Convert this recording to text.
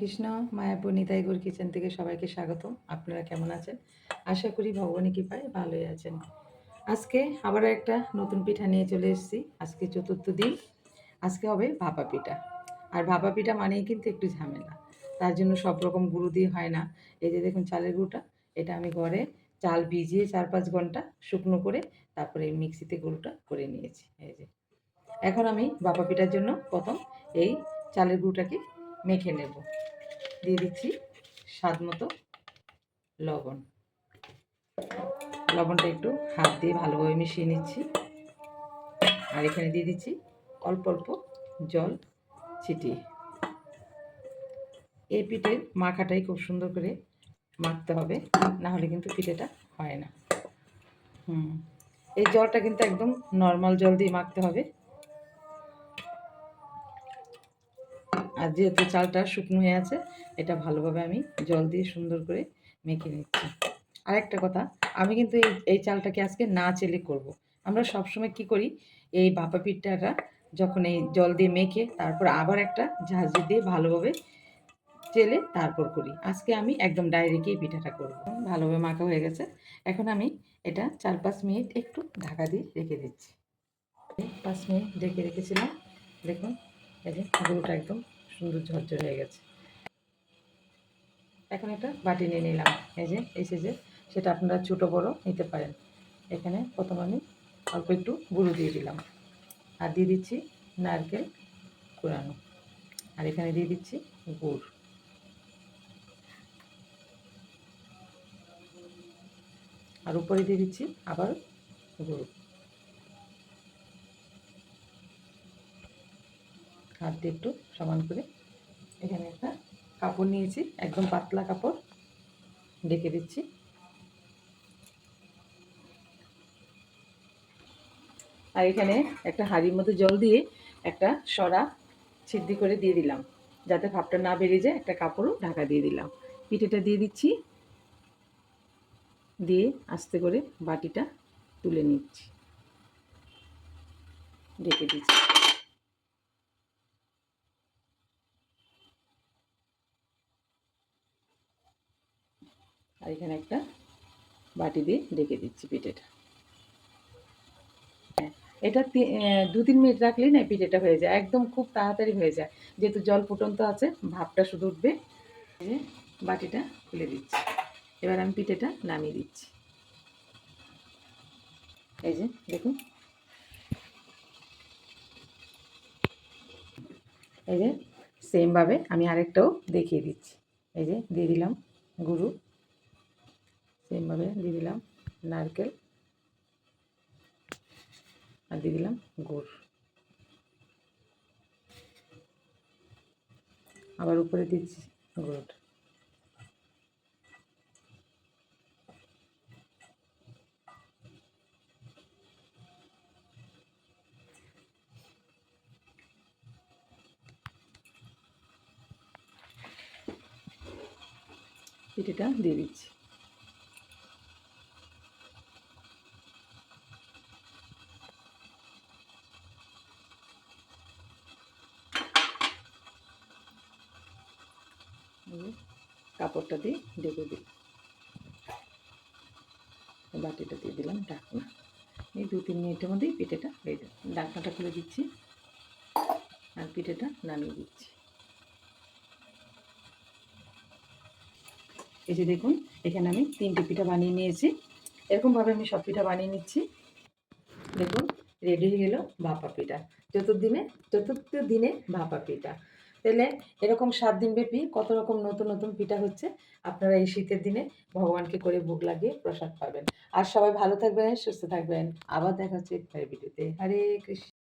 Krishna Mayapur Nitaigaur kitchen থেকে সবাইকে স্বাগত আপনারা কেমন আছেন? আশা করি ভগবানের কৃপায় ভালোই আছেন। আজকে আবার একটা নতুন পিঠা নিয়ে চলে এসেছি। আজকে চতুর্থ দিন। আজকে হবে ভাপা পিঠা। আর ভাপা পিঠা মানেই কিন্তু একটু ঝামেলা। তার জন্য সব রকম গুঁড়ো দিয়ে হয় না। এই যে দেখুন চালের গুঁড়োটা, এটা আমি ঘরে চাল ভিজিয়ে চার পাঁচ ঘণ্টা শুকনো করে তারপরে মিক্সিতে গুঁড়োটা করে নিয়েছি। এই যে। এখন আমি ভাপা পিঠার জন্য প্রথম এই চালের গুঁড়োটাকে মেখে নেব। দিয়ে দিচ্ছি স্বাদ মতো লবণ। লবণটা একটু হাত দিয়ে ভালোভাবে মিশিয়ে নিচ্ছি। আর এখানে দিয়ে দিচ্ছি অল্প অল্প জল ছিটিয়ে। এই পিঠের মাখাটাই খুব সুন্দর করে মাখতে হবে, না হলে কিন্তু পিঠেটা হয় না। হুম, এই জলটা কিন্তু একদম নর্মাল জল দিয়ে মাখতে হবে। আর যেহেতু চালটা শুকনো হয়ে আছে, এটা ভালোভাবে আমি জল দিয়ে সুন্দর করে মেখে নিচ্ছি। আরেকটা কথা, আমি কিন্তু এই এই চালটাকে আজকে না চেলে করব। আমরা সবসময় কি করি, এই ভাপা পিঠাটা যখন এই জল দিয়ে মেখে তারপর আবার একটা ঝাঁঝি দিয়ে ভালোভাবে চেলে তারপর করি। আজকে আমি একদম ডাইরেক্টই পিঠাটা করব। ভালোভাবে মাখা হয়ে গেছে। এখন আমি এটা চার পাঁচ মিনিট একটু ঢাকা দিয়ে রেখে দিচ্ছি। পাঁচ মিনিট ঢেকে রেখেছিলাম। দেখুন, এই যে গুঁড়োটা একদম সুন্দর ঝরঝর হয়ে গেছে। এখন একটা বাটি নিয়ে নিলাম। এই যে এই যে সেটা আপনারা ছোটো, বড় নিতে পারেন। এখানে প্রথম আমি অল্প একটু গুঁড়ো দিয়ে দিলাম। আর দিয়ে দিচ্ছি নারকেল কুড়ানো। আর এখানে দিয়ে দিচ্ছি গুড়। আর উপরে দিয়ে দিচ্ছি আবার গুঁড়ো। হাত দিয়ে একটু সমান করে এখানে একটা কাপড় নিয়েছি, একদম পাতলা কাপড় ডেকে দিচ্ছি। আর এখানে একটা হাঁড়ির মধ্যে জল দিয়ে একটা সরা ছিদ্দি করে দিয়ে দিলাম, যাতে ভাপটা না বেরিয়ে যায়, একটা কাপড়ও ঢাকা দিয়ে দিলাম। পিঠেটা দিয়ে দিচ্ছি, দিয়ে আস্তে করে বাটিটা তুলে নিচ্ছি। ঢেকে দিচ্ছি। আর এখানে একটা বাটি দিয়ে ডেকে দিচ্ছি পিঠেটা। হ্যাঁ এটা দু তিন মিনিট রাখলেই না পিঠেটা হয়ে যায়, একদম খুব তাড়াতাড়ি হয়ে যায়। যেহেতু জল ফুটন্ত আছে, ভাপটা শুধু উঠবে। বাটিটা খুলে দিচ্ছি। এবার আমি পিঠেটা নামিয়ে দিচ্ছি। এই যে দেখুন। এই যে সেমভাবে আমি আরেকটাও দেখিয়ে দিচ্ছি। এই যে দিয়ে দিলাম গুরু সেমভাবে দিয়ে দিলাম নারকেল আর দিয়ে দিলাম গুড়। আবার উপরে দিচ্ছি গুড়। পিঠেটা দিয়ে দিচ্ছি। কাপড়টা দিয়ে ঢেকে দিই। বাটিটা দিয়ে দিলাম ঢাকনা। এই দু তিন মিনিটের মধ্যেই পিঠেটা হয়ে যাবে। ঢাকনাটা খুলে দিচ্ছি আর পিঠেটা নামিয়ে দিচ্ছি। এই যে দেখুন, এখানে আমি তিনটে পিঠা বানিয়ে নিয়েছি। এরকমভাবে আমি সব পিঠা বানিয়ে নিচ্ছি। দেখুন, রেডি হয়ে গেল ভাপা পিঠা। চতুর্দিনে, চতুর্থ দিনে ভাপা পিঠা। তাহলে এরকম সাত দিন ব্যাপী কত রকম নতুন নতুন পিঠা হচ্ছে, আপনারা এই শীতের দিনে ভগবানকে করে ভোগ লাগিয়ে প্রসাদ পাবেন। আর সবাই ভালো থাকবেন, সুস্থ থাকবেন। আবার দেখা হচ্ছে ভিডিওতে। হরে কৃষ্ণ।